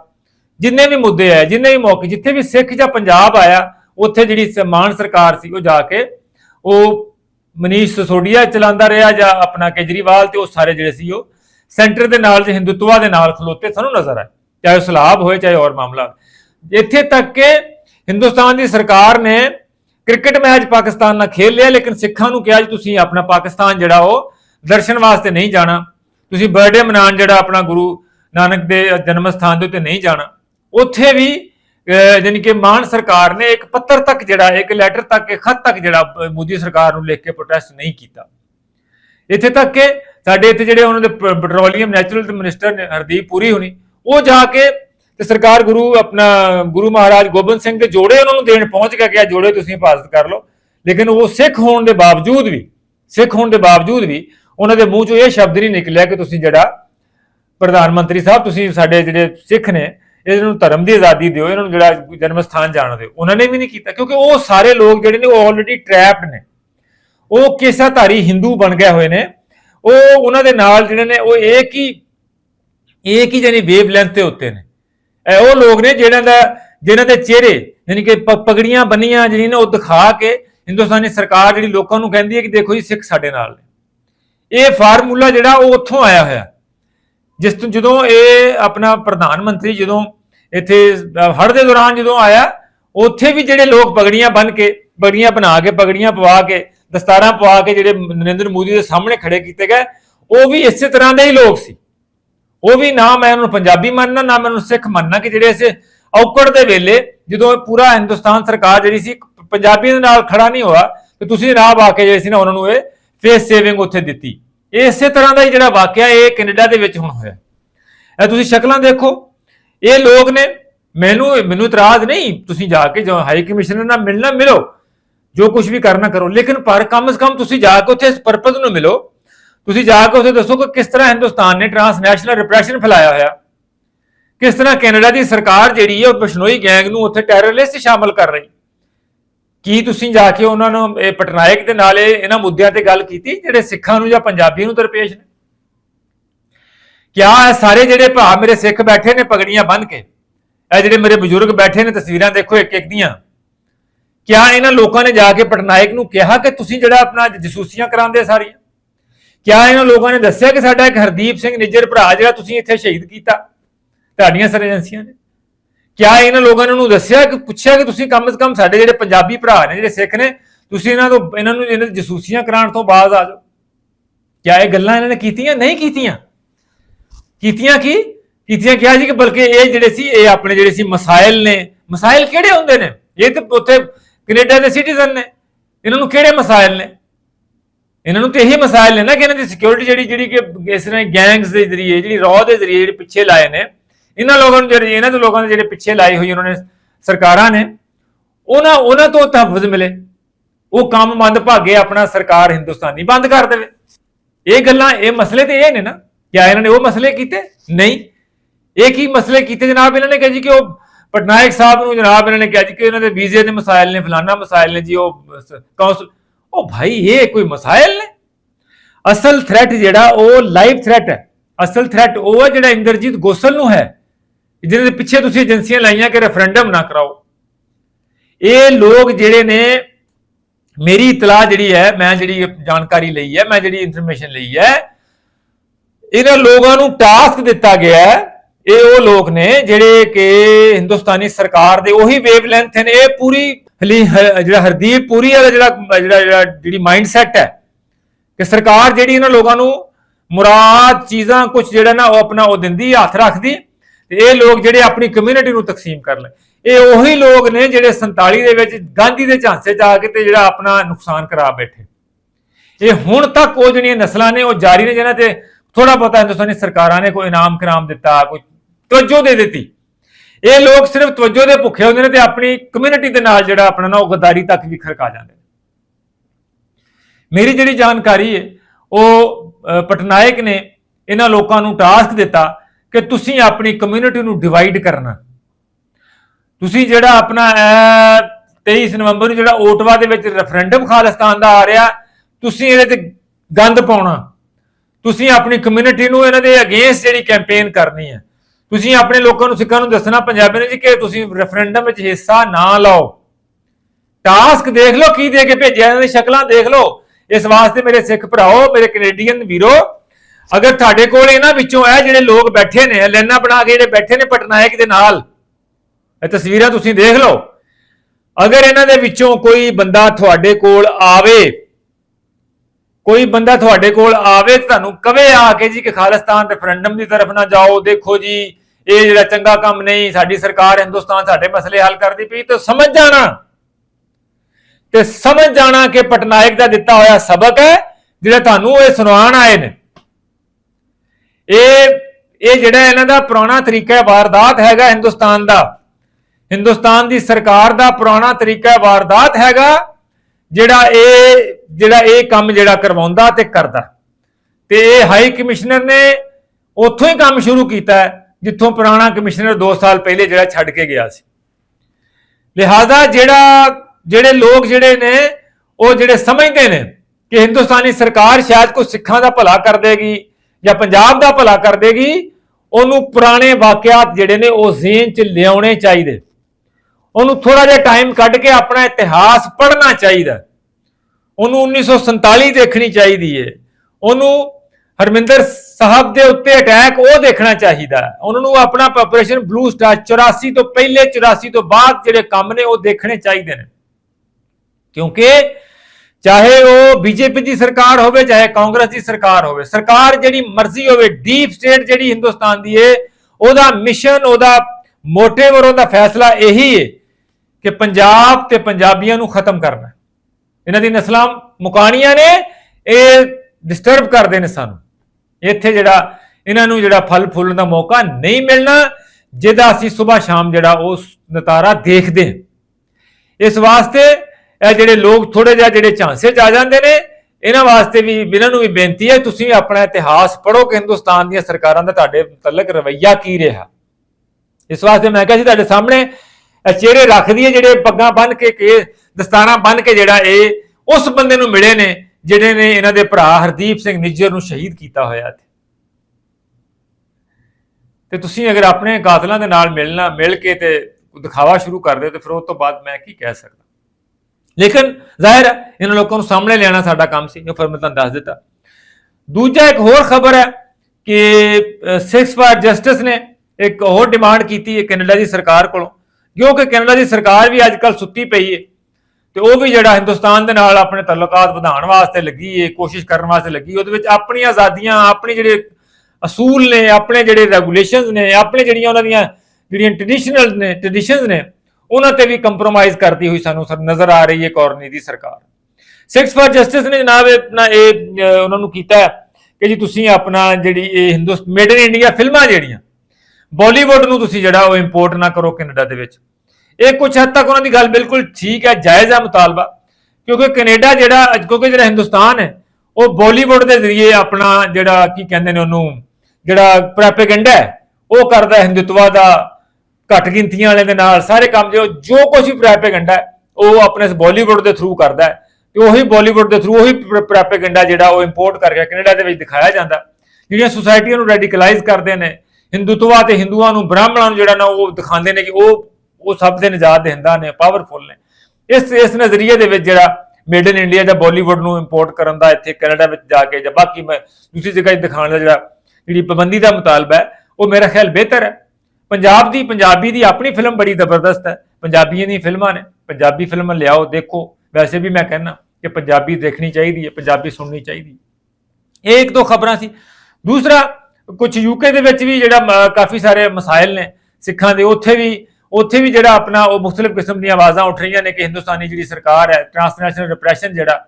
ਜਿੰਨੇ ਵੀ ਮੁੱਦੇ ਆਏ, ਜਿੰਨੇ ਵੀ ਮੌਕੇ, ਜਿੱਥੇ ਵੀ ਸਿੱਖ ਜਾਂ ਪੰਜਾਬ ਆਇਆ, ਉੱਥੇ ਜਿਹੜੀ ਸ- ਮਾਨ ਸਰਕਾਰ ਸੀ, ਉਹ ਜਾ ਕੇ ਉਹ ਮਨੀਸ਼ ਸਸੋਡੀਆ ਚਲਾਉਂਦਾ ਰਿਹਾ ਜਾਂ ਆਪਣਾ ਕੇਜਰੀਵਾਲ ਤੇ ਉਹ ਸਾਰੇ ਜਿਹੜੇ ਸੀ ਉਹ ਸੈਂਟਰ ਦੇ ਨਾਲ ਤੇ ਹਿੰਦੂਤਵਾ ਦੇ ਨਾਲ ਖਲੋਤੇ ਸਾਨੂੰ ਨਜ਼ਰ ਆਏ, ਚਾਹੇ ਉਹ ਸਲਾਬ ਹੋਏ, ਚਾਹੇ ਹੋਰ ਮਾਮਲਾ ਹੋਵੇ। ਇੱਥੇ ਤੱਕ ਕਿ ਹਿੰਦੁਸਤਾਨ ਦੀ ਸਰਕਾਰ ਨੇ ਕ੍ਰਿਕਟ ਮੈਚ ਪਾਕਿਸਤਾਨ ਨਾਲ ਖੇਲ ਲਿਆ ਲੇਕਿਨ ਸਿੱਖਾਂ ਨੂੰ ਕਿਹਾ ਜੀ ਤੁਸੀਂ ਆਪਣਾ ਪਾਕਿਸਤਾਨ ਜਿਹੜਾ ਉਹ ਦਰਸ਼ਨ ਵਾਸਤੇ ਨਹੀਂ ਜਾਣਾ। ਤੁਸੀਂ ਬਰਥਡੇ ਮਨਾਉਣ ਜਿਹੜਾ ਆਪਣਾ ਗੁਰੂ ਨਾਨਕ ਦੇ ਜਨਮ ਸਥਾਨ ਦੇ ਉੱਤੇ ਨਹੀਂ ਜਾਣਾ। ਉੱਥੇ ਵੀ ਅਹ, ਜਾਣੀ ਕਿ ਮਾਨ ਸਰਕਾਰ ਨੇ ਇੱਕ ਪੱਤਰ ਤੱਕ ਜਿਹੜਾ ਇੱਕ ਲੈਟਰ ਤੱਕ ਇੱਕ ਖੱਤ ਤੱਕ ਜਿਹੜਾ ਮੋਦੀ ਸਰਕਾਰ ਨੂੰ ਲਿਖ ਕੇ ਪ੍ਰੋਟੈਸਟ ਨਹੀਂ ਕੀਤਾ। ਇੱਥੇ ਤੱਕ ਕਿ ਸਾਡੇ ਇੱਥੇ ਜਿਹੜੇ ਉਹਨਾਂ ਦੇ ਪੈਟਰੋਲੀਅਮ ਨੈਚੁਰਲ ਮਿਨਿਸਟਰ ਨੇ ਹਰਦੀਪ ਪੁਰੀ ਹੁਣੀ ਉਹ ਜਾ ਕੇ ਤੇ ਸਰਕਾਰ ਗੁਰੂ, ਆਪਣਾ ਗੁਰੂ ਮਹਾਰਾਜ ਗੋਬਿੰਦ ਸਿੰਘ ਦੇ ਜੋੜੇ ਉਹਨਾਂ ਨੂੰ ਦੇਣ ਪਹੁੰਚ ਕੇ ਕਿਹਾ ਜੋੜੇ ਤੁਸੀਂ ਹਿਫਾਜ਼ਤ ਕਰ ਲਓ। ਲੇਕਿਨ ਉਹ ਸਿੱਖ ਹੋਣ ਦੇ ਬਾਵਜੂਦ ਵੀ, ਸਿੱਖ ਹੋਣ ਦੇ ਬਾਵਜੂਦ ਵੀ ਉਹਨਾਂ ਦੇ ਮੂੰਹ ਚੋਂ ਇਹ ਸ਼ਬਦ ਨਹੀਂ ਨਿਕਲਿਆ ਕਿ ਤੁਸੀਂ ਜਿਹੜਾ ਪ੍ਰਧਾਨ ਮੰਤਰੀ ਸਾਹਿਬ, ਤੁਸੀਂ ਸਾਡੇ ਜਿਹੜੇ ਸਿੱਖ ਨੇ, ਇਹਨਾਂ ਨੂੰ ਧਰਮ ਦੀ ਆਜ਼ਾਦੀ ਦਿਓ, ਇਹਨਾਂ ਨੂੰ ਜਿਹੜਾ ਜਨਮ ਸਥਾਨ ਜਾਣ ਦਿਓ। ਉਹਨਾਂ ਨੇ ਵੀ ਨਹੀਂ ਕੀਤਾ, ਕਿਉਂਕਿ ਉਹ ਸਾਰੇ ਲੋਕ ਜਿਹੜੇ ਨੇ, ਉਹ ਆਲਰੇਡੀ ਟ੍ਰੈਪਡ ਨੇ। ਉਹ ਕੇਸਾਧਾਰੀ ਹਿੰਦੂ ਬਣ ਗਏ ਹੋਏ ਨੇ। ਉਹ ਉਹਨਾਂ ਦੇ ਨਾਲ ਜਿਹੜੇ ਨੇ, ਉਹ ਇੱਕ ਹੀ ਇੱਕ ਹੀ ਜਾਨੀ ਵੇਵ ਲੈਂਥ ਤੇ ਉੱਤੇ ਨੇ। ਇਹ ਉਹ ਲੋਕ ਨੇ ਜਿਹਨਾਂ ਦਾ ਜਿਹਨਾਂ ਦੇ ਚਿਹਰੇ, ਯਾਨੀ ਕਿ ਪਗੜੀਆਂ ਬੰਨੀਆਂ ਜਿਹੜੀਆਂ ਨੇ, ਉਹ ਦਿਖਾ ਕੇ ਹਿੰਦੁਸਤਾਨੀ ਸਰਕਾਰ ਜਿਹੜੀ ਲੋਕਾਂ ਨੂੰ ਕਹਿੰਦੀ ਹੈ ਕਿ ਦੇਖੋ ਜੀ, ਸਿੱਖ ਸਾਡੇ ਨਾਲ ਨੇ। ਇਹ ਫਾਰਮੂਲਾ ਜਿਹੜਾ ਉਹ ਉੱਥੋਂ ਆਇਆ ਹੋਇਆ। ਜਿਸ ਤੋਂ ਜਦੋਂ ਇਹ ਆਪਣਾ ਪ੍ਰਧਾਨ ਮੰਤਰੀ ਜਦੋਂ ਇੱਥੇ ਹੜ੍ਹ ਦੇ ਦੌਰਾਨ ਜਦੋਂ ਆਇਆ, ਉੱਥੇ ਵੀ ਜਿਹੜੇ ਲੋਕ ਪਗੜੀਆਂ ਬੰਨ ਕੇ, ਪਗੜੀਆਂ ਬਣਾ ਕੇ, ਪਗੜੀਆਂ ਪਵਾ ਕੇ, ਦਸਤਾਰਾਂ ਪਵਾ ਕੇ ਜਿਹੜੇ ਨਰਿੰਦਰ ਮੋਦੀ ਦੇ ਸਾਹਮਣੇ ਖੜੇ ਕੀਤੇ ਗਏ, ਉਹ ਵੀ ਇਸੇ ਤਰ੍ਹਾਂ ਦੇ ਹੀ ਲੋਕ ਸੀ। ਉਹ ਵੀ ਨਾ ਮੈਂ ਉਹਨੂੰ ਪੰਜਾਬੀ ਮੰਨਣਾ ਨਾ ਮੈਂ ਉਹਨੂੰ ਸਿੱਖ ਮੰਨਣਾ ਕਿ ਜਿਹੜੇ ਇਸੇ ਔਕੜ ਦੇ ਵੇਲੇ ਜਦੋਂ ਪੂਰਾ ਹਿੰਦੁਸਤਾਨ ਸਰਕਾਰ ਜਿਹੜੀ ਸੀ ਪੰਜਾਬੀ ਦੇ ਨਾਲ ਖੜਾ ਨਹੀਂ ਹੋਇਆ, ਤੇ ਤੁਸੀਂ ਜਨਾਬ ਆ ਕੇ ਜਿਹੜੇ ਸੀ ਨਾ ਉਹਨਾਂ ਨੂੰ ਇਹ ਫੇਸ ਸੇਵਿੰਗ ਉੱਥੇ ਦਿੱਤੀ। ਇਸੇ ਤਰ੍ਹਾਂ ਦਾ ਹੀ ਜਿਹੜਾ ਵਾਕਿਆ ਇਹ ਕੈਨੇਡਾ ਦੇ ਵਿੱਚ ਹੁਣ ਹੋਇਆ। ਇਹ ਤੁਸੀਂ ਸ਼ਕਲਾਂ ਦੇਖੋ, ਇਹ ਲੋਕ ਨੇ, ਮੈਨੂੰ ਮੈਨੂੰ ਇਤਰਾਜ਼ ਨਹੀਂ, ਤੁਸੀਂ ਜਾ ਕੇ ਜੋ ਹਾਈ ਕਮਿਸ਼ਨਰ ਨਾਲ ਮਿਲਣਾ, ਮਿਲੋ। ਜੋ ਕੁਝ ਵੀ ਕਰਨਾ ਕਰੋ, ਲੇਕਿਨ ਪਰ ਕਮ ਸੇ ਕਮ ਤੁਸੀਂ ਜਾ ਕੇ ਉੱਥੇ ਇਸ ਪਰਪਸ ਨੂੰ ਮਿਲੋ। ਤੁਸੀਂ ਜਾ ਕੇ ਉੱਥੇ ਦੱਸੋ ਕਿ ਕਿਸ ਤਰ੍ਹਾਂ ਹਿੰਦੁਸਤਾਨ ਨੇ ਟ੍ਰਾਂਸਨੈਸ਼ਨਲ ਰਿਪਰੈਸ਼ਨ ਫੈਲਾਇਆ ਹੋਇਆ? ਕਿਸ ਤਰ੍ਹਾਂ ਕੈਨੇਡਾ ਦੀ ਸਰਕਾਰ ਜਿਹੜੀ ਹੈ ਉਹ ਬਿਸ਼ਨੋਈ ਗੈਂਗ ਨੂੰ ਉੱਥੇ ਟੈਰਰਿਸਟ ਸ਼ਾਮਲ ਕਰ ਰਹੀ? ਕੀ ਤੁਸੀਂ ਜਾ ਕੇ ਉਹਨਾਂ ਨੂੰ, ਇਹ ਪਟਨਾਇਕ ਦੇ ਨਾਲ ਇਹਨਾਂ ਮੁੱਦਿਆਂ ਤੇ ਗੱਲ ਕੀਤੀ, ਜਿਹੜੇ ਸਿੱਖਾਂ ਨੂੰ ਜਾਂ ਪੰਜਾਬੀਆਂ ਨੂੰ ਦਰਪੇਸ਼ ਨੇ? ਕਿਆ ਇਹ ਸਾਰੇ ਜਿਹੜੇ ਭਰਾ ਮੇਰੇ ਸਿੱਖ ਬੈਠੇ ਨੇ, ਪਗੜੀਆਂ ਬੰਨ੍ਹ ਕੇ? ਇਹ ਜਿਹੜੇ ਮੇਰੇ ਬਜ਼ੁਰਗ ਬੈਠੇ ਨੇ, ਤਸਵੀਰਾਂ ਦੇਖੋ ਇੱਕ ਇੱਕ ਦੀਆਂ। ਕਿਆ ਇਹਨਾਂ ਲੋਕਾਂ ਨੇ ਜਾ ਕੇ ਪਟਨਾਇਕ ਨੂੰ ਕਿਹਾ ਕਿ ਤੁਸੀਂ ਜਿਹੜਾ ਆਪਣਾ ਜਸੂਸੀਆਂ ਕਰਾਉਂਦੇ ਸਾਰੀਆਂ? ਕਿਆ ਇਹਨਾਂ ਲੋਕਾਂ ਨੇ ਦੱਸਿਆ ਕਿ ਸਾਡਾ ਇੱਕ ਹਰਦੀਪ ਸਿੰਘ ਨਿੱਜਰ ਭਰਾ ਜਿਹੜਾ ਤੁਸੀਂ ਇੱਥੇ ਸ਼ਹੀਦ ਕੀਤਾ? ਤੁਹਾਡੀਆਂ ਸਰ ਏਜੰਸੀਆਂ ਨੇ। ਕਿਆ ਇਹਨਾਂ ਲੋਕਾਂ ਨੇ ਉਹਨੂੰ ਦੱਸਿਆ ਕਿ ਪੁੱਛਿਆ ਕਿ ਤੁਸੀਂ ਕਮ ਸੇ ਕਮ ਸਾਡੇ ਜਿਹੜੇ ਪੰਜਾਬੀ ਭਰਾ ਨੇ, ਜਿਹੜੇ ਸਿੱਖ ਨੇ, ਤੁਸੀਂ ਇਹਨਾਂ ਤੋਂ, ਇਹਨਾਂ ਨੂੰ ਇਹਨਾਂ ਜਸੂਸੀਆਂ ਕਰਾਉਣ ਤੋਂ ਬਾਅਦ ਆ ਜਾਓ। ਕਿਆ ਇਹ ਗੱਲਾਂ ਇਹਨਾਂ ਨੇ ਕੀਤੀਆਂ? ਨਹੀਂ ਕੀਤੀਆਂ। ਕੀਤੀਆਂ ਕੀ? ਕੀਤੀਆਂ ਕਿਹਾ ਜੀ ਕਿ ਬਲਕਿ ਇਹ ਜਿਹੜੇ ਸੀ, ਇਹ ਆਪਣੇ ਜਿਹੜੇ ਸੀ ਮਸਾਇਲ ਨੇ। ਮਸਾਇਲ ਕਿਹੜੇ ਹੁੰਦੇ ਨੇ? ਇਹ ਤੇ ਉੱਥੇ ਕੈਨੇਡਾ ਦੇ ਸਿਟੀਜ਼ਨ ਨੇ। ਇਹਨਾਂ ਨੂੰ ਕਿਹੜੇ ਮਸਾਇਲ ਨੇ? ਇਹਨਾਂ ਨੂੰ ਤੇ ਇਹ ਮਸਾਇਲ ਨੇ ਨਾ ਕਿ ਇਹਨਾਂ ਦੀ ਸਿਕਿਉਰਿਟੀ ਜਿਹੜੀ ਜਿਹੜੀ ਕਿ ਇਸ ਤਰ੍ਹਾਂ ਗੈਂਗਸ ਦੇ ਜ਼ਰੀਏ, ਜਿਹੜੀ ਰੌ ਦੇ ਜ਼ਰੀਏ ਜਿਹੜੇ ਪਿੱਛੇ ਲਾਏ ਨੇ, ਇਹਨਾਂ ਲੋਕਾਂ ਨੂੰ ਜਿਹੜੇ, ਇਹਨਾਂ ਦੇ ਲੋਕਾਂ ਦੇ ਜਿਹੜੇ ਪਿੱਛੇ ਲਾਏ ਹੋਈ ਉਹਨਾਂ ਨੇ ਸਰਕਾਰਾਂ ਨੇ, ਉਹਨਾਂ ਉਹਨਾਂ ਤੋਂ ਤਹਫਜ਼ ਮਿਲੇ। ਉਹ ਕੰਮ ਮੰਦ ਭਾਗੇ ਆਪਣਾ ਸਰਕਾਰ ਹਿੰਦੁਸਤਾਨੀ ਬੰਦ ਕਰ ਦੇਵੇ। ਇਹ ਗੱਲਾਂ, ਇਹ ਮਸਲੇ ਤੇ ਇਹ ਨੇ ਨਾ, ਕਿਆ ਇਹਨਾਂ ਨੇ ਉਹ ਮਸਲੇ ਕੀਤੇ? ਨਹੀਂ। ਇਹ ਕੀ ਮਸਲੇ ਕੀਤੇ? ਜਨਾਬ, ਇਹਨਾਂ ਨੇ ਕਿਹਾ ਜੀ ਕਿ ਉਹ ਪਟਨਾਇਕ ਸਾਹਿਬ ਨੂੰ ਜਨਾਬ ਇਹਨਾਂ ਨੇ ਕਿਹਾ ਜੀ ਕਿ ਇਹਨਾਂ ਦੇ ਵੀਜ਼ੇ ਦੇ ਮਸਾਇਲ ਨੇ, ਫਲਾਨਾ ਮਸਾਇਲ ਨੇ ਜੀ, ਉਹ ਕਾਉਂਸਲ ਉਹ ਭਾਈ, ਇਹ ਕੋਈ ਮਸਾਇਲ ਨੇ? ਅਸਲ ਥ੍ਰੈਟ ਜਿਹੜਾ, ਉਹ ਲਾਈਵ ਥ੍ਰੈਟ ਹੈ। ਅਸਲ ਥ੍ਰੈਟ ਉਹ ਹੈ ਜਿਹੜਾ ਇੰਦਰਜੀਤ ਗੋਸਲ ਨੂੰ ਹੈ, ਜਿਹਦੇ ਪਿੱਛੇ ਤੁਸੀਂ ਏਜੰਸੀਆਂ ਲਾਈਆਂ ਕਿ ਰੈਫਰੈਂਡਮ ਨਾ ਕਰਾਓ। ਇਹ ਲੋਕ ਜਿਹੜੇ ਨੇ, ਮੇਰੀ ਇਤਲਾਹ ਜਿਹੜੀ ਹੈ, ਮੈਂ ਜਿਹੜੀ ਜਾਣਕਾਰੀ ਲਈ ਹੈ, ਮੈਂ ਜਿਹੜੀ ਇਨਫੋਰਮੇਸ਼ਨ ਲਈ ਹੈ, ਇਹਨਾਂ ਲੋਕਾਂ ਨੂੰ ਟਾਸਕ ਦਿੱਤਾ ਗਿਆ ਹੈ, ਇਹ ਉਹ ਲੋਕ ਨੇ ਜਿਹੜੇ ਕਿ ਹਿੰਦੁਸਤਾਨੀ ਸਰਕਾਰ ਦੇ ਉਹੀ ਵੇਵਲੈਂਥ ਨੇ, ਇਹ ਪੂਰੀ ਹਲੀ- ਹ- ਜਿਹੜਾ ਹਰਦੀਪ ਪੁਰੀ ਵਾਲਾ ਜਿਹੜਾ ਜਿਹੜਾ, ਜਿਹੜੀ ਮਾਈਂਡ ਸੈਟ ਹੈ ਕਿ ਸਰਕਾਰ ਜਿਹੜੀ ਇਹਨਾਂ ਲੋਕਾਂ ਨੂੰ ਮੁਰਾਦ ਚੀਜ਼ਾਂ ਕੁਝ ਜਿਹੜਾ ਨਾ ਉਹ ਆਪਣਾ ਉਹ ਦਿੰਦੀ, ਹੱਥ ਰੱਖਦੀ ਤੇ ਇਹ ਲੋਕ ਜਿਹੜੇ ਆਪਣੀ ਕਮਿਊਨਿਟੀ ਨੂੰ ਤਕਸੀਮ ਕਰ ਲੈ ਇਹ ਉਹੀ ਲੋਕ ਨੇ ਜਿਹੜੇ 47 ਦੇ ਵਿੱਚ ਗਾਂਧੀ ਦੇ ਝਾਂਸੇ 'ਚ ਆ ਕੇ ਤੇ ਜਿਹੜਾ ਆਪਣਾ ਨੁਕਸਾਨ ਕਰਾ ਬੈਠੇ। ਇਹ ਹੁਣ ਤੱਕ ਉਹ ਜਿਹੜੀਆਂ ਨਸਲਾਂ ਨੇ ਉਹ ਜਾਰੀ ਨੇ ਜਿਹਨਾਂ ਤੇ ਥੋੜਾ ਬਹੁਤਾ ਹਿੰਦੁਸਤਾਨੀ ਸਰਕਾਰਾਂ ਨੇ ਕੋਈ ਇਨਾਮ ਕਰਾਮ ਦਿੱਤਾ, ਕੋਈ ਤਵੱਜੋ ਦੇ ਦਿੱਤੀ। ਇਹ ਲੋਕ ਸਿਰਫ ਤਵੱਜੋ ਦੇ ਭੁੱਖੇ ਹੁੰਦੇ ਨੇ ਤੇ ਆਪਣੀ ਕਮਿਊਨਿਟੀ ਦੇ ਨਾਲ ਜਿਹੜਾ ਆਪਣਾ ਨਾ ਉਹ ਗਦਾਰੀ ਤੱਕ ਵੀ ਖੜਕਾ ਜਾਂਦੇ ਨੇ। ਮੇਰੀ ਜਿਹੜੀ ਜਾਣਕਾਰੀ ਹੈ ਉਹ ਪਟਨਾਇਕ ਨੇ ਇਹਨਾਂ ਲੋਕਾਂ ਨੂੰ ਟਾਸਕ ਦਿੱਤਾ ਕਿ ਤੁਸੀਂ ਆਪਣੀ ਕਮਿਊਨਿਟੀ ਨੂੰ ਡਿਵਾਈਡ ਕਰਨਾ। ਤੁਸੀਂ ਜਿਹੜਾ ਆਪਣਾ ਅਹ, 23 ਨਵੰਬਰ ਨੂੰ ਜਿਹੜਾ ਓਟਵਾ ਦੇ ਵਿੱਚ ਰੈਫਰੈਂਡਮ ਖਾਲਿਸਤਾਨ ਦਾ ਆ ਰਿਹਾ ਤੁਸੀਂ ਇਹਦੇ ਤੇ ਗੰਦ ਪਾਉਣਾ। ਤੁਸੀਂ ਆਪਣੀ ਕਮਿਊਨਿਟੀ ਨੂੰ ਇਹਨਾਂ ਦੇ ਅਗੇਂਸਟ ਜਿਹੜੀ ਕੈਂਪੇਨ ਕਰਨੀ ਹੈ। ਤੁਸੀਂ ਆਪਣੇ ਲੋਕਾਂ ਨੂੰ, ਸਿੱਖਾਂ ਨੂੰ ਦੱਸਣਾ ਪੰਜਾਬੀ ਨੇ ਜੀ ਕਿ ਤੁਸੀਂ ਰੈਫਰੈਂਡਮ ਵਿੱਚ ਹਿੱਸਾ ਨਾ ਲਓ। ਟਾਸਕ ਦੇਖ ਲਓ, ਕੀ ਦੇ ਕੇ ਭੇਜਿਆ ਇਹਨਾਂ ਦੀ ਸ਼ਕਲਾਂ ਦੇਖ ਲਓ। ਇਸ ਵਾਸਤੇ ਮੇਰੇ ਸਿੱਖ ਭਰਾਓ, ਮੇਰੇ ਕੈਨੇਡੀਅਨ ਵੀਰੋ, ਅਗਰ ਤੁਹਾਡੇ ਕੋਲ ਇਹਨਾਂ ਵਿੱਚੋਂ ਇਹ ਜਿਹੜੇ ਲੋਕ ਬੈਠੇ ਨੇ ਲੈਣਾ ਬਣਾ ਕੇ ਜਿਹੜੇ ਬੈਠੇ ਨੇ ਪਟਨਾਇਕ ਦੇ ਨਾਲ, ਇਹ ਤਸਵੀਰਾਂ ਤੁਸੀਂ ਦੇਖ ਲਓ। ਅਗਰ ਇਹਨਾਂ ਦੇ ਵਿੱਚੋਂ ਕੋਈ ਬੰਦਾ ਤੁਹਾਡੇ ਕੋਲ ਆਵੇ ਕੋਈ ਬੰਦਾ ਤੁਹਾਡੇ ਕੋਲ ਆਵੇ ਤੁਹਾਨੂੰ ਕਵੇ ਆ ਕੇ ਜੀ ਕਿ ਖਾਲਿਸਤਾਨ ਰੈਫਰੈਂਡਮ ਦੀ ਤਰਫ ਨਾ ਜਾਓ, ਦੇਖੋ ਜੀ, ਇਹ ਜਿਹੜਾ ਚੰਗਾ ਕੰਮ ਨਹੀਂ, ਸਾਡੀ ਸਰਕਾਰ ਹਿੰਦੁਸਤਾਨ ਸਾਡੇ ਮਸਲੇ ਹੱਲ ਕਰਦੀ ਪਈ, ਤੇ ਸਮਝ ਜਾਣਾ। ਤੇ ਸਮਝ ਜਾਣਾ ਕਿ ਪਟਨਾਇਕ ਦਾ ਦਿੱਤਾ ਹੋਇਆ ਸਬਕ ਹੈ, ਜਿਹੜਾ ਤੁਹਾਨੂੰ ਇਹ ਸੁਣਾਉਣ ਆਏ ਨੇ। ਇਹ ਇਹ ਜਿਹੜਾ ਇਹਨਾਂ ਦਾ ਪੁਰਾਣਾ ਤਰੀਕਾ ਹੈ, ਵਾਰਦਾਤ ਹੈਗਾ ਹਿੰਦੁਸਤਾਨ ਦਾ। ਹਿੰਦੁਸਤਾਨ ਦੀ ਸਰਕਾਰ ਦਾ ਪੁਰਾਣਾ ਤਰੀਕਾ ਹੈ, ਵਾਰਦਾਤ ਹੈਗਾ। ਜਿਹੜਾ ਇਹ ਜਿਹੜਾ ਇਹ ਕੰਮ ਜਿਹੜਾ ਕਰਵਾਉਂਦਾ ਤੇ ਕਰਦਾ। ਤੇ ਇਹ ਹਾਈ ਕਮਿਸ਼ਨਰ ਨੇ ਉੱਥੋਂ ਹੀ ਕੰਮ ਸ਼ੁਰੂ ਕੀਤਾ ਜਿੱਥੋਂ ਪੁਰਾਣਾ ਕਮਿਸ਼ਨਰ 2 ਸਾਲ ਪਹਿਲੇ ਜਿਹੜਾ ਛੱਡ ਕੇ ਗਿਆ ਸੀ। ਲਿਹਾਜ਼ਾ ਜਿਹੜਾ, ਜਿਹੜੇ ਲੋਕ ਜਿਹੜੇ ਨੇ, ਉਹ ਜਿਹੜੇ ਸਮਝਦੇ ਨੇ ਕਿ ਹਿੰਦੁਸਤਾਨੀ ਸਰਕਾਰ ਸ਼ਾਇਦ ਕੋਈ ਸਿੱਖਾਂ ਦਾ ਭਲਾ ਕਰ ਦੇਗੀ ਜਾਂ ਪੰਜਾਬ ਦਾ ਭਲਾ ਕਰ ਦੇਗੀ, ਉਹਨੂੰ ਪੁਰਾਣੇ ਵਾਕਿਆਤ ਜਿਹੜੇ ਨੇ ਉਹ ਜ਼ੇਨ 'ਚ ਲਿਆਉਣੇ ਚਾਹੀਦੇ। ਉਹਨੂੰ ਥੋੜਾ ਜਿਹਾ ਟਾਈਮ ਕੱਢ ਕੇ ਆਪਣਾ ਇਤਿਹਾਸ ਪੜ੍ਹਨਾ ਚਾਹੀਦਾ। ਉਹਨੂੰ 1947 ਦੇਖਣੀ ਚਾਹੀਦੀ ਏ। ਉਹਨੂੰ ਹਰਮਿੰਦਰ ਸਾਹਿਬ ਦੇ ਉੱਤੇ ਅਟੈਕ ਉਹ ਦੇਖਣਾ ਚਾਹੀਦਾ। ਹੈ। ਉਹਨਾਂ ਨੂੰ ਆਪਣਾ ਆਪਰੇਸ਼ਨ ਬਲੂ ਸਟਾਰ 84 ਤੋਂ ਪਹਿਲੇ 84 ਤੋਂ ਬਾਅਦ ਜਿਹੜੇ ਕੰਮ ਨੇ ਉਹ ਦੇਖਣੇ ਚਾਹੀਦੇ ਨੇ। ਕਿਉਂਕਿ ਚਾਹੇ ਉਹ ਬੀਜੇਪੀ ਦੀ ਸਰਕਾਰ ਹੋਵੇ, ਚਾਹੇ ਕਾਂਗਰਸ ਦੀ ਸਰਕਾਰ ਹੋਵੇ, ਸਰਕਾਰ ਜਿਹੜੀ ਮਰਜ਼ੀ ਹੋਵੇ ਡੀਪ ਸਟੇਟ ਜਿਹੜੀ ਹਿੰਦੁਸਤਾਨ ਦੀ ਏ, ਉਹਦਾ ਮਿਸ਼ਨ ਉਹਦਾ ਮੋਟਿਵ ਔਰ ਉਹਦਾ ਫੈਸਲਾ ਇਹੀ ਏ। ਕਿ ਪੰਜਾਬ ਤੇ ਪੰਜਾਬੀਆਂ ਨੂੰ ਖਤਮ ਕਰਨਾ ਇਹਨਾਂ ਦੀ ਨਸਲਾਂ ਮੁਕਾਣੀਆਂ ਨੇ, ਇਹ ਡਿਸਟਰਬ ਕਰਦੇ ਨੇ ਸਾਨੂੰ। ਇੱਥੇ ਜਿਹੜਾ ਇਹਨਾਂ ਨੂੰ ਜਿਹੜਾ ਫਲ ਫੁੱਲਣ ਦਾ ਮੌਕਾ ਨਹੀਂ ਮਿਲਣਾ, ਜਿਹਦਾ ਅਸੀਂ ਸਵੇਰ ਸ਼ਾਮ ਜਿਹੜਾ ਉਹ ਨਤਾਰਾ ਦੇਖਦੇ ਹਾਂ। ਇਸ ਵਾਸਤੇ ਇਹ ਜਿਹੜੇ ਲੋਕ ਥੋੜੇ ਜਿਹਾ ਜਿਹੜੇ ਝਾਂਸੇ ਚ ਆ ਜਾਂਦੇ ਨੇ, ਇਹਨਾਂ ਵਾਸਤੇ ਵੀ ਇਹਨਾਂ ਨੂੰ ਵੀ ਬੇਨਤੀ ਹੈ, ਤੁਸੀਂ ਆਪਣਾ ਇਤਿਹਾਸ ਪੜ੍ਹੋ ਕਿ ਹਿੰਦੁਸਤਾਨ ਦੀਆਂ ਸਰਕਾਰਾਂ ਦਾ ਤੁਹਾਡੇ ਮੁਤਲਕ ਰਵੱਈਆ ਕੀ ਰਿਹਾ। ਇਸ ਵਾਸਤੇ ਮੈਂ ਕਿਹਾ ਸੀ ਤੁਹਾਡੇ ਸਾਹਮਣੇ ਚਿਹਰੇ ਰੱਖਦੀ ਹੈ ਜਿਹੜੇ ਪੱਗਾਂ ਬੰਨ ਕੇ ਕੇ ਦਸਤਾਨਾ ਬੰਨ ਕੇ ਜਿਹੜਾ ਇਹ, ਉਸ ਬੰਦੇ ਨੂੰ ਮਿਲੇ ਨੇ, ਜਿਹੜੇ ਨੇ ਇਹਨਾਂ ਦੇ ਭਰਾ ਹਰਦੀਪ ਸਿੰਘ ਨਿੱਜਰ ਨੂੰ ਸ਼ਹੀਦ ਕੀਤਾ ਹੋਇਆ ਸੀ ਤੇ ਤੁਸੀਂ ਅਗਰ ਆਪਣੇ ਕਾਤਲਾਂ ਦੇ ਨਾਲ ਮਿਲਣਾ, ਮਿਲ ਕੇ ਤੇ ਦਿਖਾਵਾ ਸ਼ੁਰੂ ਕਰ ਦਿਓ, ਤੇ ਫਿਰ ਉਸ ਤੋਂ ਬਾਅਦ ਮੈਂ ਕੀ ਕਹਿ ਸਕਦਾ। ਲੇਕਿਨ ਜ਼ਾਹਿਰ ਹੈ, ਇਹਨਾਂ ਲੋਕਾਂ ਨੂੰ ਸਾਹਮਣੇ ਲਿਆਣਾ ਸਾਡਾ ਕੰਮ ਸੀ ਉਹ ਫਿਰ ਮੈਂ ਤੁਹਾਨੂੰ ਦੱਸ ਦਿੱਤਾ। ਦੂਜਾ ਇੱਕ ਹੋਰ ਖਬਰ ਹੈ ਕਿ ਸਿਕਸ ਫਾਰ ਜਸਟਿਸ ਨੇ ਇੱਕ ਹੋਰ ਡਿਮਾਂਡ ਕੀਤੀ ਹੈ ਕੈਨੇਡਾ ਦੀ ਸਰਕਾਰ ਕੋਲੋਂ। ਕਿਉਂਕਿ ਕੈਨੇਡਾ ਦੀ ਸਰਕਾਰ ਵੀ ਅੱਜ ਕੱਲ ਸੁੱਤੀ ਪਈ ਹੈ ਤੇ ਉਹ ਵੀ ਜਿਹੜਾ ਹਿੰਦੁਸਤਾਨ ਦੇ ਨਾਲ ਆਪਣੇ ਤਾਲੁਕਾਤ ਵਧਾਉਣ ਵਾਸਤੇ ਲੱਗੀ ਹੈ ਕੋਸ਼ਿਸ਼ ਕਰਨ ਵਾਸਤੇ ਲੱਗੀ ਉਹਦੇ ਵਿੱਚ ਆਪਣੀਆਂ ਆਜ਼ਾਦੀਆਂ, ਆਪਣੇ ਜਿਹੜੇ ਅਸੂਲ ਨੇ, ਆਪਣੇ ਜਿਹੜੇ ਰੈਗੂਲੇਸ਼ਨਸ ਨੇ, ਆਪਣੇ ਜਿਹੜੀਆਂ ਉਹਨਾਂ ਦੀਆਂ ਜਿਹੜੀਆਂ ਟ੍ਰੈਡੀਸ਼ਨਲ ਨੇ ਟ੍ਰੈਡੀਸ਼ਨਸ ਨੇ, ਉਹਨਾਂ ਤੇ ਵੀ ਕੰਪਰੋਮਾਈਜ਼ ਕਰਦੀ ਹੋਈ ਸਾਨੂੰ ਸਰ ਨਜ਼ਰ ਆ ਰਹੀ ਹੈ ਕੌਰਨੀ ਦੀ ਸਰਕਾਰ। ਸਿਕਸ ਫਾਰ ਜਸਟਿਸ ਨੇ ਜਨਾਬ ਇਹ ਆਪਣਾ ਇਹ ਉਹਨਾਂ ਨੂੰ ਕੀਤਾ ਕਿ ਜੀ ਤੁਸੀਂ ਆਪਣਾ ਜਿਹੜੀ ਇਹ ਹਿੰਦੁਸਤ ਮੇਡ ਇਨ ਇੰਡੀਆ ਫਿਲਮਾਂ ਜਿਹੜੀਆਂ ਬਾਲੀਵੁੱਡ ਨੂੰ ਤੁਸੀਂ ਜਿਹੜਾ ਉਹ ਇੰਪੋਰਟ ਨਾ ਕਰੋ ਕੈਨੇਡਾ ਦੇ ਵਿੱਚ। ਇਹ ਕੁਝ ਹੱਦ ਤੱਕ ਉਹਨਾਂ ਦੀ ਗੱਲ ਬਿਲਕੁਲ ਠੀਕ ਹੈ, ਜਾਇਜ਼ ਹੈ ਮੁਤਾਲਬਾ। ਕਿਉਂਕਿ ਕੈਨੇਡਾ ਜਿਹੜਾ, ਕਿਉਂਕਿ ਜਿਹੜਾ ਹਿੰਦੁਸਤਾਨ ਹੈ, ਉਹ ਬਾਲੀਵੁੱਡ ਦੇ ਜ਼ਰੀਏ ਆਪਣਾ ਜਿਹੜਾ ਕੀ ਕਹਿੰਦੇ ਨੇ ਉਹਨੂੰ, ਜਿਹੜਾ ਪ੍ਰੋਪੇਗੈਂਡਾ ਹੈ, ਉਹ ਕਰਦਾ ਹਿੰਦੁਤਵਾ ਦਾ ਘੱਟ ਗਿਣਤੀਆਂ ਵਾਲੇ ਦੇ ਨਾਲ। ਸਾਰੇ ਕੰਮ ਜੋ ਜੋ ਕੁਝ ਵੀ ਪ੍ਰੋਪੇਗੈਂਡਾ ਹੈ, ਉਹ ਆਪਣੇ ਇਸ ਬਾਲੀਵੁੱਡ ਦੇ ਥਰੂ ਕਰਦਾ ਹੈ। ਤੇ ਉਹੀ ਬਾਲੀਵੁੱਡ ਦੇ ਥਰੂ ਉਹੀ ਪ੍ਰੋਪੇਗੈਂਡਾ ਜਿਹੜਾ ਉਹ ਇੰਪੋਰਟ ਕਰਕੇ ਕੈਨੇਡਾ ਦੇ ਵਿੱਚ ਦਿਖਾਇਆ ਜਾਂਦਾ। ਜਿਹੜੀਆਂ ਸੁਸਾਇਟੀਆਂ ਨੂੰ ਰੈਡੀਕਲਾਈਜ਼ ਕਰਦੇ ਨੇ ਹਿੰਦੂਤਵਾ ਤੇ ਹਿੰਦੂਆਂ ਨੂੰ ਬ੍ਰਾਹਮਣਾਂ ਨੂੰ ਜਿਹੜਾ ਨਾ ਉਹ ਦਿਖਾਉਂਦੇ ਨੇ ਕਿ ਉਹ ਉਹ ਸਭ ਦੇ ਨਜਾਤ ਦੇਹਿੰਦਾ ਨੇ ਪਾਵਰਫੁਲ ਨੇ। ਇਸ ਇਸ ਨਜ਼ਰੀਏ ਦੇ ਵਿੱਚ ਜਿਹੜਾ ਮੇਡ ਇਨ ਇੰਡੀਆ ਜਾਂ ਬਾਲੀਵੁੱਡ ਨੂੰ ਇੰਪੋਰਟ ਕਰਨ ਦਾ ਇੱਥੇ ਕੈਨੇਡਾ ਵਿੱਚ ਜਾ ਕੇ ਜਾਂ ਬਾਕੀ ਮੈਂ ਦੂਸਰੀ ਜਗ੍ਹਾ 'ਚ ਦਿਖਾਉਣ ਦਾ ਜਿਹੜਾ ਜਿਹੜੀ ਪਾਬੰਦੀ ਦਾ ਮੁਤਾਲਬਾ ਹੈ, ਉਹ ਮੇਰਾ ਖਿਆਲ ਬਿਹਤਰ ਹੈ। ਪੰਜਾਬ ਦੀ, ਪੰਜਾਬੀ ਦੀ ਆਪਣੀ ਫਿਲਮ ਬੜੀ ਜ਼ਬਰਦਸਤ ਹੈ। ਪੰਜਾਬੀਆਂ ਦੀਆਂ ਫਿਲਮਾਂ ਨੇ। ਪੰਜਾਬੀ ਫਿਲਮਾਂ ਲਿਆਓ, ਦੇਖੋ। ਵੈਸੇ ਵੀ ਮੈਂ ਕਹਿੰਦਾ ਕਿ ਪੰਜਾਬੀ ਦੇਖਣੀ ਚਾਹੀਦੀ ਹੈ, ਪੰਜਾਬੀ ਸੁਣਨੀ ਚਾਹੀਦੀ ਹੈ। ਇਹ ਇੱਕ ਦੋ ਖਬਰਾਂ ਸੀ। ਦੂਸਰਾ ਕੁਝ ਯੂਕੇ ਦੇ ਵਿੱਚ ਵੀ ਜਿਹੜਾ ਮ- ਕਾਫੀ ਸਾਰੇ ਮਸਾਇਲ ਨੇ ਸਿੱਖਾਂ ਦੇ ਉੱਥੇ ਵੀ ਉੱਥੇ ਵੀ ਜਿਹੜਾ ਆਪਣਾ ਉਹ ਮੁxtਲਫ ਕਿਸਮ ਦੀਆਂ ਆਵਾਜ਼ਾਂ ਉੱਠ ਰਹੀਆਂ ਨੇ ਕਿ ਹਿੰਦੁਸਤਾਨੀ ਜਿਹੜੀ ਸਰਕਾਰ ਹੈ ਟ੍ਰਾਂਸਨੈਸ਼ਨਲ ਰਿਪਰੈਸ਼ਨ ਜਿਹੜਾ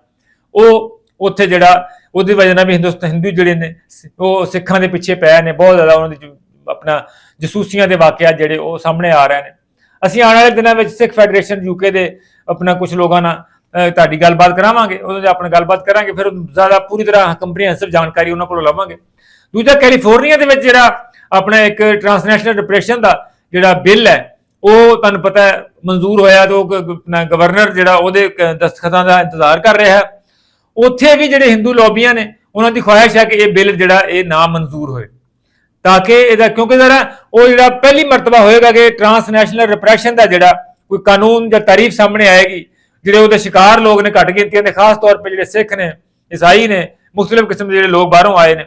ਉਹ ਉੱਥੇ ਜਿਹੜਾ ਉਹਦੀ ਵਜ੍ਹਾ ਨਾਲ ਵੀ ਹਿੰਦੁਸਤਾਨ ਹਿੰਦੂ ਜਿਹੜੇ ਨੇ ਸ- ਉਹ ਸਿੱਖਾਂ ਦੇ ਪਿੱਛੇ ਪੈ ਨੇ ਬਹੁਤ ਜ਼ਿਆਦਾ ਉਹਨਾਂ ਦੇ ਜੋ ਆਪਣਾ ਜਸੂਸੀਆਂ ਦੇ ਵਾਕਿਆ ਜਿਹੜੇ ਉਹ ਸਾਹਮਣੇ ਆ ਰਹੇ ਨੇ। ਅਸੀਂ ਆਉਣ ਵਾਲੇ ਦਿਨਾਂ ਵਿੱਚ ਸਿੱਖ ਫੈਡਰੇਸ਼ਨ ਯੂਕੇ ਦੇ ਆਪਣਾ ਕੁਝ ਲੋਕਾਂ ਨਾਲ ਅਹ, ਤੁਹਾਡੀ ਗੱਲਬਾਤ ਕਰਾਵਾਂਗੇ ਉਹਨਾਂ ਤੇ ਆਪਣਾ ਗੱਲਬਾਤ ਕਰਾਂਗੇ ਫਿਰ ਜ਼ਿਆਦਾ ਪੂਰੀ ਤਰ੍ਹਾਂ ਕੰਪਰੀਹੈਂਸਿਵ ਜਾਣਕਾਰੀ ਉਹਨਾਂ ਕੋਲੋਂ ਲਵਾਂਗੇ। ਦੂਜਾ ਕੈਲੀਫੋਰਨੀਆ ਦੇ ਵਿੱਚ ਜਿਹੜਾ ਆਪਣਾ ਇੱਕ ਟ੍ਰਾਂਸਨੈਸ਼ਨਲ ਡਿਪਰੈਸ਼ਨ ਦਾ ਜਿਹੜਾ ਬਿੱਲ ਹੈ, ਉਹ ਤੁਹਾਨੂੰ ਪਤਾ ਹੈ, ਮਨਜ਼ੂਰ ਹੋਇਆ ਤੇ ਉਹ ਗਵਰਨਰ ਜਿਹੜਾ ਉਹਦੇ ਦਸਤਖਤਾਂ ਦਾ ਇੰਤਜ਼ਾਰ ਕਰ ਰਿਹਾ ਹੈ। ਉੱਥੇ ਵੀ ਜਿਹੜੇ ਹਿੰਦੂ ਲੌਬੀਆਂ ਨੇ, ਉਹਨਾਂ ਦੀ ਖੁਆਇਸ਼ ਹੈ ਕਿ ਇਹ ਬਿੱਲ ਜਿਹੜਾ ਇਹ ਨਾ ਮਨਜ਼ੂਰ ਹੋਏ। ਤਾਂ ਕਿ ਇਹਦਾ, ਕਿਉਂਕਿ ਜ਼ਰਾ ਉਹ ਜਿਹੜਾ ਪਹਿਲੀ ਮਰਤਬਾ ਹੋਏਗਾ ਕਿ ਟ੍ਰਾਂਸਨੈਸ਼ਨਲ ਰਿਪਰੈਸ਼ਨ ਦਾ ਜਿਹੜਾ ਕੋਈ ਕਾਨੂੰਨ ਜਾਂ ਤਾਰੀਫ ਸਾਹਮਣੇ ਆਏਗੀ, ਜਿਹੜੇ ਉਹਦੇ ਸ਼ਿਕਾਰ ਲੋਕ ਨੇ ਘੱਟ ਗਿਣਤੀਆਂ ਦੇ, ਖਾਸ ਤੌਰ 'ਤੇ ਜਿਹੜੇ ਸਿੱਖ ਨੇ, ਈਸਾਈ ਨੇ ਮੁxtਲਫ ਕਿਸਮ ਦੇ ਜਿਹੜੇ ਲੋਕ ਬਾਹਰੋਂ ਆਏ ਨੇ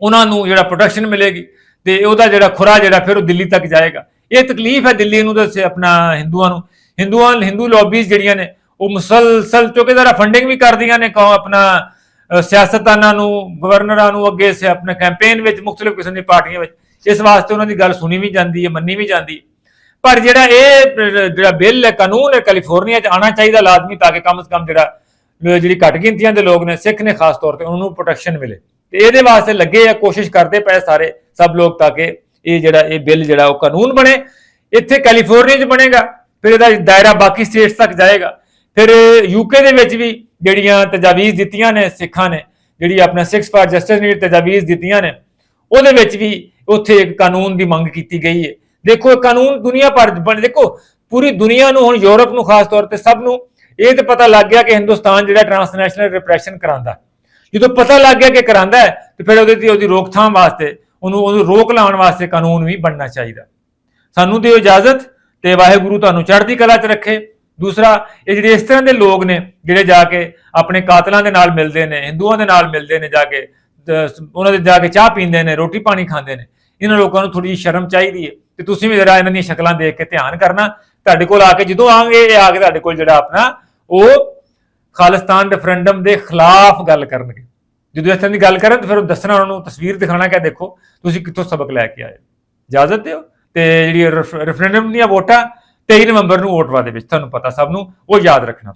ਉਹਨਾਂ ਨੂੰ ਜਿਹੜਾ ਪ੍ਰੋਟੈਕਸ਼ਨ ਮਿਲੇਗੀ ਤੇ ਉਹਦਾ ਜਿਹੜਾ ਖੁਰਾ ਜਿਹੜਾ ਫਿਰ ਉਹ ਦਿੱਲੀ ਤੱਕ ਜਾਏਗਾ। ਇਹ ਤਕਲੀਫ ਹੈ ਦਿੱਲੀ ਨੂੰ ਤੇ ਆਪਣਾ ਹਿੰਦੂਆਂ ਨੂੰ। ਹਿੰਦੂਆਂ, ਹਿੰਦੂ ਲੌਬੀਜ਼ ਜਿਹੜੀਆਂ ਨੇ, ਉਹ ਮੁਸਲਸਲ ਚੁੱਕੇ ਜ਼ਰਾ ਫੰਡਿੰਗ ਵੀ ਕਰਦੀਆਂ ਨੇ ਕੌਮ ਆਪਣਾ ਸਿਆਸਤਦਾਨਾਂ ਨੂੰ ਗਵਰਨਰਾਂ ਨੂੰ ਅੱਗੇ ਸੇ ਆਪਣੇ ਕੈਂਪੇਨ ਵਿੱਚ ਮੁxtਲਫ ਕਿਸਮ ਦੀਆਂ ਪਾਰਟੀਆਂ ਵਿੱਚ। ਇਸ ਵਾਸਤੇ ਉਹਨਾਂ ਦੀ ਗੱਲ ਸੁਣੀ ਵੀ ਜਾਂਦੀ ਹੈ, ਮੰਨੀ ਵੀ ਜਾਂਦੀ ਹੈ। ਪਰ ਜਿਹੜਾ ਇਹ, ਜਿਹੜਾ ਬਿੱਲ ਹੈ, ਕਾਨੂੰਨ ਹੈ ਕੈਲੀਫੋਰਨੀਆ 'ਚ ਆਣਾ ਚਾਹੀਦਾ ਲਾਜ਼ਮੀ ਤਾਂ ਕਿ ਕਮ ਸੇ ਕਮ ਜਿਹੜਾ ਜਿਹੜੀ ਘੱਟ ਗਿਣਤੀਆਂ ਦੇ ਲੋਕ ਨੇ, ਸਿੱਖ ਨੇ ਖਾਸ ਤੌਰ ਤੇ ਉਹਨਾਂ ਨੂੰ ਪ੍ਰੋਟੈਕਸ਼ਨ ਮਿਲੇ। ਤੇ ਇਹਦੇ ਵਾਸਤੇ ਲੱਗੇ ਆ, ਕੋਸ਼ਿਸ਼ ਕਰਦੇ ਪਏ ਸਾਰੇ, ਸਭ ਲੋਕ ਤਾਂ ਕਿ ਇਹ ਜਿਹੜਾ ਇਹ ਬਿੱਲ ਜਿਹੜਾ ਉਹ ਕਾਨੂੰਨ ਬਣੇ, ਇੱਥੇ ਕੈਲੀਫੋਰਨੀਆ 'ਚ ਬਣੇਗਾ, ਫਿਰ ਇਹਦਾ ਦਾਇਰਾ ਬਾਕੀ ਸਟੇਟਸ ਤੱਕ ਜਾਏਗਾ। ਫਿਰ ਯੂਕੇ ਦੇ ਵਿੱਚ ਵੀ ਜਿਹੜੀਆਂ ਤਜਾਵੀਜ਼ ਦਿੱਤੀਆਂ ਨੇ ਸਿੱਖਾਂ ਨੇ, ਜਿਹੜੀ ਆਪਣਾ 6 ਫਾਰ ਜਸਟਿਸ ਨੇ ਤਜਾਵੀਜ਼ ਦਿੱਤੀਆਂ ਨੇ, ਉਹਦੇ ਵਿੱਚ ਵੀ ਉੱਥੇ ਇੱਕ ਕਾਨੂੰਨ ਦੀ ਮੰਗ ਕੀਤੀ ਗਈ ਹੈ। ਦੇਖੋ, ਇਹ ਕਾਨੂੰਨ ਦੁਨੀਆ ਭਰ 'ਚ ਬਣ, ਦੇਖੋ, ਪੂਰੀ ਦੁਨੀਆ ਨੂੰ, ਹੁਣ ਯੂਰਪ ਨੂੰ ਖਾਸ ਤੌਰ ਤੇ ਸਭ ਨੂੰ, ਇਹ ਤੇ ਪਤਾ ਲੱਗ ਗਿਆ ਕਿ ਹਿੰਦੁਸਤਾਨ ਜਿਹੜਾ ਟਰਾਂਸਨੈਸ਼ਨਲ ਰਿਪਰੈਸ਼ਨ ਕਰਾਂਦਾ ਜਦੋਂ ਪਤਾ ਲੱਗ ਗਿਆ ਕਿ ਕਰਾਂਦਾ ਹੈ, ਤੇ ਫਿਰ ਉਹਦੇ ਤੇ ਉਹਦੀ ਰੋਕਥਾਮ ਵਾਸਤੇ, ਉਹਨੂੰ ਉਹਨੂੰ ਰੋਕ ਲਾਉਣ ਵਾਸਤੇ ਕਾਨੂੰਨ ਵੀ ਬਣਨਾ ਚਾਹੀਦਾ। ਸਾਨੂੰ ਦਿਓ ਇਜਾਜ਼ਤ ਤੇ ਵਾਹਿਗੁਰੂ ਤੁਹਾਨੂੰ ਚੜ੍ਹਦੀ ਕਲਾ 'ਚ ਰੱਖੇ। ਦੂਸਰਾ, ਇਹ ਜਿਹੜੇ ਇਸ ਤਰ੍ਹਾਂ ਦੇ ਲੋਕ ਨੇ, ਜਿਹੜੇ ਜਾ ਕੇ ਆਪਣੇ ਕਾਤਲਾਂ ਦੇ ਨਾਲ ਮਿਲਦੇ ਨੇ, ਹਿੰਦੂਆਂ ਦੇ ਨਾਲ ਮਿਲਦੇ ਨੇ, ਜਾ ਕੇ ਤੇ ਉਹਨਾਂ ਦੇ ਜਾ ਕੇ ਚਾਹ ਪੀਂਦੇ ਨੇ, ਰੋਟੀ ਪਾਣੀ ਖਾਂਦੇ ਨੇ, ਇਹਨਾਂ ਲੋਕਾਂ ਨੂੰ ਥੋੜੀ ਜਿਹੀ ਸ਼ਰਮ ਚਾਹੀਦੀ ਹੈ। ਤੇ ਤੁਸੀਂ ਵੀ ਜਰਾ ਇਹਨਾਂ ਦੀਆਂ ਸ਼ਕਲਾਂ ਦੇਖ ਕੇ ਧਿਆਨ ਕਰਨਾ। ਤੁਹਾਡੇ ਕੋਲ ਆ ਕੇ ਜਦੋਂ ਆਣਗੇ ਇਹ ਆ ਕੇ ਤੁਹਾਡੇ ਕੋਲ ਜਿਹੜਾ ਆਪਣਾ, ਉਹ ਖਾਲਿਸਤਾਨ ਰੈਫਰੈਂਡਮ ਦੇ ਖਿਲਾਫ ਗੱਲ ਕਰਨਗੇ। ਜਦੋਂ ਇਸ ਤਰ੍ਹਾਂ ਦੀ ਗੱਲ ਕਰਨ, ਤਾਂ ਫਿਰ ਉਹ ਦੱਸਣਾ ਉਹਨਾਂ ਨੂੰ, ਤਸਵੀਰ ਦਿਖਾਣਾ ਕਿ ਦੇਖੋ, ਤੁਸੀਂ ਕਿੱਥੋਂ ਸਬਕ ਲੈ ਕੇ ਆਏ ਇਜਾਜ਼ਤ ਦਿਓ। ਤੇ ਜਿਹੜੀ ਰੈਫਰੈਂਡਮ ਦੀਆਂ ਵੋਟਾਂ 23 ਨਵੰਬਰ ਨੂੰ ਵੋਟਵਾ ਦੇ ਵਿੱਚ, ਤੁਹਾਨੂੰ ਪਤਾ ਸਭ ਨੂੰ, ਉਹ ਯਾਦ ਰੱਖਣਾ